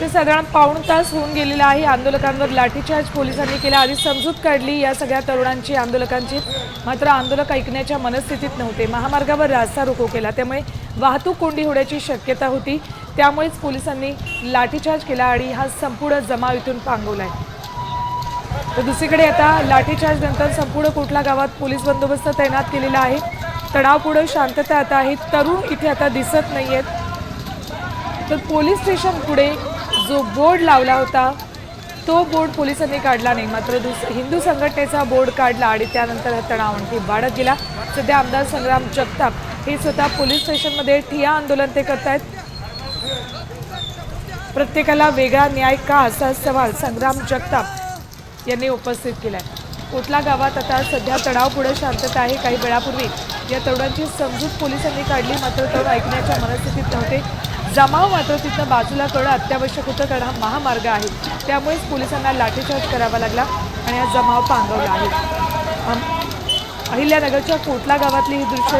ते साधारण पाऊण तास होऊन गेलेला आहे. आंदोलकांवर लाठीचार्ज पोलिसांनी केला. आधी समजूत काढली. या सगळ्या तरुणांची आंदोलकांची मात्र आंदोलक ऐकण्याच्या मनस्थितीत नव्हते. महामार्गावर रास्ता रोको केला. त्यामुळे वाहतूक कोंडी होण्याची शक्यता होती. त्यामुळेच पोलिसांनी लाठीचार्ज केला आणि हा संपूर्ण जमाव इथून पांगवला तर दुसरीकडे आता लाठीचार्ज नंतर संपूर्ण कोटला गावात पोलीस बंदोबस्त तैनात केलेला आहे. तणावपुढं शांतता आता आहे. तरुण इथे आता दिसत नाही आहेत तर पोलीस स्टेशन पुढे जो बोर्ड लावला होता तो बोर्ड पोलिसांनी काढला नाही. मात्र दुस हिंदू संघटनेचा बोर्ड काढला आणि त्यानंतर हा तणाव आणखी वाढत गेला. सध्या आमदार संग्राम जगताप हे स्वतः पोलीस स्टेशनमध्ये ठिया आंदोलन ते करतायत. प्रत्येकाला वेगळा न्याय का असा सवाल संग्राम जगताप यांनी उपस्थित केला आहे कोटला गावात आता सध्या तणाव पुढे शांतता आहे. काही वेळापूर्वी या तरुणांची समजूत पोलिसांनी काढली. मात्र तरुण ऐकण्याच्या मनस्थितीत नव्हते. जमाव मात्र तिथं बाजूला करणं अत्यावश्यक होतं कारण हा महामार्ग आहे. त्यामुळेच पोलिसांना लाठीचार्ज करावा लागला आणि हा जमाव पांगवला आहे. अहिल्यानगरच्या कोटला गावातली ही दृश्य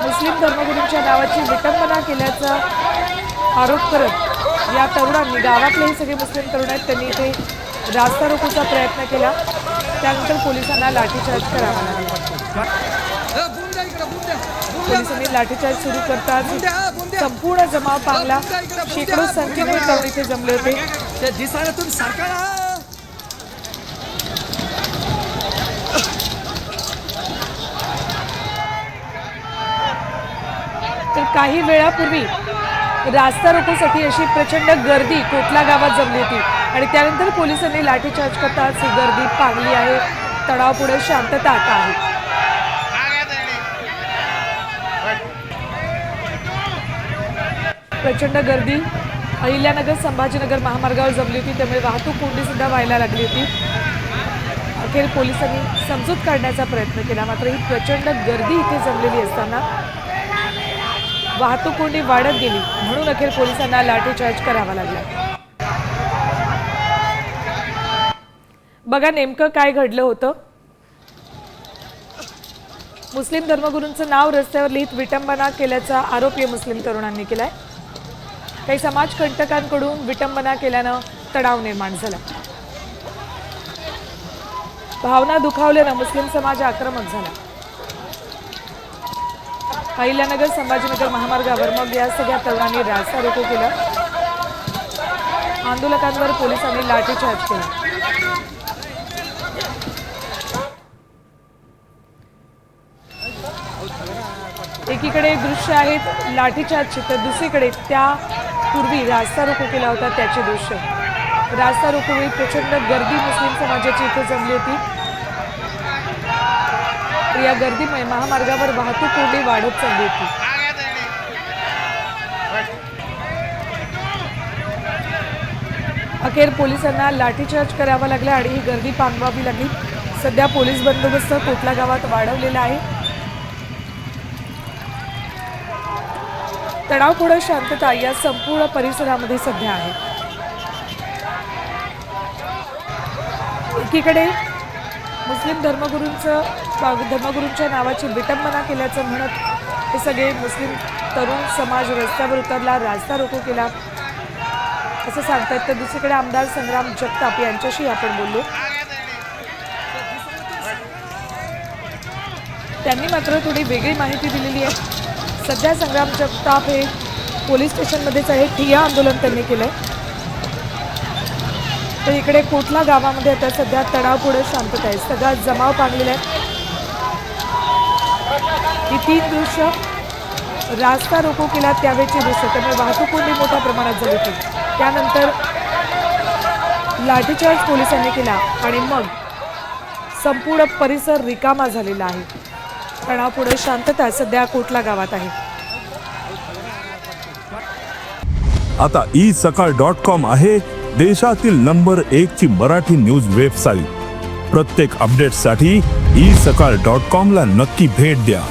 मुस्लिम धर्मगुरूंच्या नावाची विटंबना केल्याचा आरोप करत या तरुणांनी गावातले हे सगळे मुस्लिम तरुण आहेत त्यांनी इथे रास्ता रोकोचा प्रयत्न केला. त्यानंतर पोलिसांना लाठीचार्ज करावा लागला. पोलिसांनी लाठीचार्ज सुरू करताच संपूर्ण जमाव पांगला. शेकडो संख्येने तरुण इथे जमले होते. तर काही वेळापूर्वी रास्ता रोकोसाठी अशी प्रचंड गर्दी कोटला गावात जमली होती. आणि त्यानंतर पोलिसांनी लाठीचार्ज करताच ही गर्दी पांगली आहे. तणावपुढे शांतता आता आहे. प्रचंड गर्दी. अहिल्यानगर संभाजीनगर महामार्गावर जमली होती. त्यामुळे वाहतूक कोंडीसुद्धा व्हायला लागली होती. अखेर पोलिसांनी समजूत काढण्याचा प्रयत्न केला. मात्र ही प्रचंड गर्दी इथे जमलेली असताना वाहतूक कोंडी वाढत गेली. म्हणून अखेर पोलिसांना लाठीचार्ज करावा लागला. बघा नेमकं काय घडलं होतं. मुस्लिम धर्मगुरूंचं नाव रस्त्यावर लिहित विटंबना केल्याचा आरोप या मुस्लिम तरुणांनी केलाय. काही समाजकंटकांकडून विटंबना केल्यानं तणाव निर्माण झाला. भावना दुखावल्यानं मुस्लिम समाज आक्रमक झाला. अहिल्यानगर संभाजीनगर महामार्गावर मग या सगळ्या तरुणांनी रास्ता रोको केला. आंदोलकांवर पोलिसांनी लाठीचार्ज केला. एकीकडे दृश्य आहेत लाठीचार्जचे. तर दुसरीकडे त्या पूर्वी रास्ता रोको केला होता त्याचे दृश्य. रास्ता रोकोवेळी प्रचंड गर्दी मुस्लिम समाजाची इथे जमली होती. या गर्दीमुळे महामार्गावर वाहतूक कोंडी वाढत चालली होती. अखेर पोलिसांना लाठीचार्ज करावा लागला आणि ही गर्दी पांगवावी लागली. सध्या पोलीस बंदोबस्त कोटला गावात वाढवलेला आहे. तणावपूर्ण शांतता या संपूर्ण परिसरामध्ये सध्या आहे. एकीकडे मुस्लिम धर्मगुरूंचं धर्मगुरूंच्या नावाची विटंबना केल्याचं म्हणत हे सगळे मुस्लिम तरुण समाज रस्त्यावर उतरला रास्ता रोको केला. असं सांगतायत तर दुसरीकडे आमदार संग्राम जगताप यांच्याशी आपण बोललो. त्यांनी मात्र थोडी वेगळी माहिती दिलेली आहे. सध्या संग्राम जगताप हे पोलीस स्टेशनमध्येच आहे. ठिया आंदोलन त्यांनी केलं तर इकडे कोटला गावामध्ये आता सध्या तणाव पुढे शांतता आहे? सगळा जमाव पाडलेला आहे. ही तीन दृश्य रास्ता रोको केला त्यावेळची दृश्य. त्यामुळे वाहतूक कोंडी मोठ्या प्रमाणात झाली होती. त्यानंतर लाठीचार्ज पोलिसांनी केला आणि मग संपूर्ण परिसर रिकामा झालेला आहे. तणावपुढे शांतता सध्या कोटला गावात आहे. आता ई सकाळ डॉट कॉम आहे देशातील नंबर एक ची मराठी न्यूज वेबसाईट. प्रत्येक अपडेटसाठी ई सकाळ डॉट कॉम ला नक्की भेट द्या.